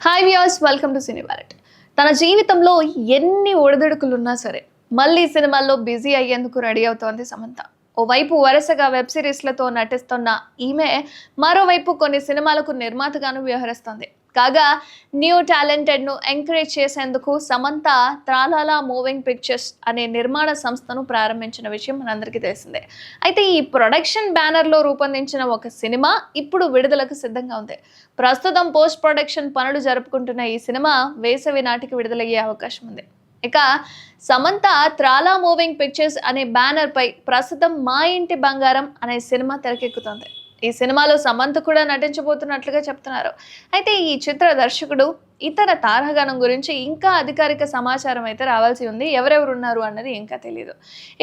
Hi views welcome to cine wallet తన జీవితంలో ఎన్ని ఒడిదుడుకులున్నా సరే మళ్ళీ సినిమాల్లో బిజీ అయ్యేందుకు రెడీ అవుతోంది సమంత. ఓవైపు వరుసగా వెబ్ సిరీస్లతో నటిస్తున్న ఈమె మరోవైపు కొన్ని సినిమాలకు నిర్మాతగాను వ్యవహరిస్తుంది. కాగా న్యూ టాలెంటెడ్ను ఎంకరేజ్ చేసేందుకు సమంత త్రాలాలా మూవింగ్ పిక్చర్స్ అనే నిర్మాణ సంస్థను ప్రారంభించిన విషయం మనందరికీ తెలిసిందే. అయితే ఈ ప్రొడక్షన్ బ్యానర్లో రూపొందించిన ఒక సినిమా ఇప్పుడు విడుదలకు సిద్ధంగా ఉంది. ప్రస్తుతం పోస్ట్ ప్రొడక్షన్ పనులు జరుపుకుంటున్న ఈ సినిమా వేసవి నాటికి విడుదలయ్యే అవకాశం ఉంది. ఇక సమంత త్రాలా మూవింగ్ పిక్చర్స్ అనే బ్యానర్ పై ప్రస్తుతం మా ఇంటి బంగారం అనే సినిమా తెరకెక్కుతోంది. ఈ సినిమాలో సమంత కూడా నటించబోతున్నట్లుగా చెప్తున్నారు. అయితే ఈ చిత్ర దర్శకుడు ఇతర తారాగణం గురించి ఇంకా అధికారిక సమాచారం అయితే రావాల్సి ఉంది. ఎవరెవరు ఉన్నారు అన్నది ఇంకా తెలియదు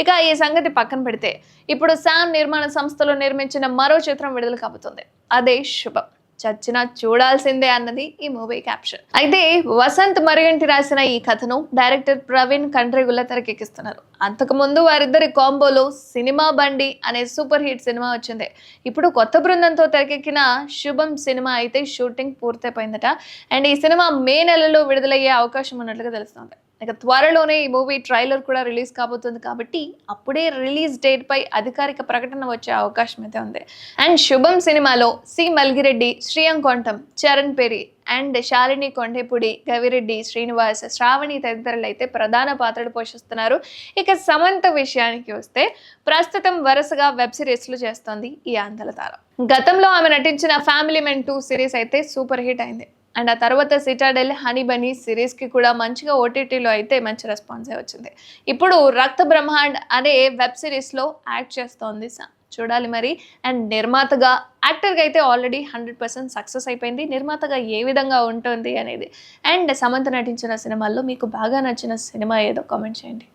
ఇక ఈ సంగతి పక్కన పెడితే ఇప్పుడు శామ్ నిర్మాణ సంస్థలో నిర్మించిన మరో చిత్రం విడుదల కాబోతుంది. అదే శుభం. చచ్చినా చూడాల్సిందే అన్నది ఈ మూవీ క్యాప్షన్ అయితే వసంత్ మరిగంటి రాసిన ఈ కథను డైరెక్టర్ ప్రవీణ్ కండ్రిగుల్ల తెరకెక్కిస్తున్నారు. అంతకుముందు వారిద్దరి కాంబోలో సినిమా బండి అనే సూపర్ హిట్ సినిమా వచ్చింది. ఇప్పుడు కొత్త బృందంతో తెరకెక్కిన శుభం సినిమా అయితే షూటింగ్ పూర్తయిపోయిందట. అండ్ ఈ సినిమా మే నెలలో విడుదలయ్యే అవకాశం ఉన్నట్లుగా తెలుస్తుంది. ఇక త్వరలోనే ఈ మూవీ ట్రైలర్ కూడా రిలీజ్ కాబోతుంది కాబట్టి అప్పుడే రిలీజ్ డేట్ పై అధికారిక ప్రకటన వచ్చే అవకాశం అయితే ఉంది. అండ్ శుభం సినిమాలో సి మల్గిరెడ్డి శ్రీయం కొంఠం చరణ్ పెరి అండ్ శాలిని కొండేపుడి గవిరెడ్డి శ్రీనివాస్ శ్రావణి తదితరులు అయితే ప్రధాన పాత్రలు పోషిస్తున్నారు. ఇక సమంత విషయానికి వస్తే ప్రస్తుతం వరుసగా వెబ్ సిరీస్లు చేస్తోంది ఈ ఆంధ్రతార గతంలో ఆమె నటించిన ఫ్యామిలీ మెన్ టూ సిరీస్ అయితే సూపర్ హిట్ అయింది. అండ్ ఆ తర్వాత సిటాడెల్ హనీ బనీ సిరీస్కి కూడా మంచిగా ఓటీటీలో అయితే మంచి రెస్పాన్సే వచ్చింది. ఇప్పుడు రక్త బ్రహ్మాండ్ అనే వెబ్ సిరీస్లో యాక్ట్ చేస్తోంది సా. చూడాలి మరి. అండ్ నిర్మాతగా యాక్టర్గా అయితే ఆల్రెడీ హండ్రెడ్ పర్సెంట్ సక్సెస్ అయిపోయింది. నిర్మాతగా ఏ విధంగా ఉంటుంది అనేది. అండ్ సమంత నటించిన సినిమాల్లో మీకు బాగా నచ్చిన సినిమా ఏదో కామెంట్ చేయండి.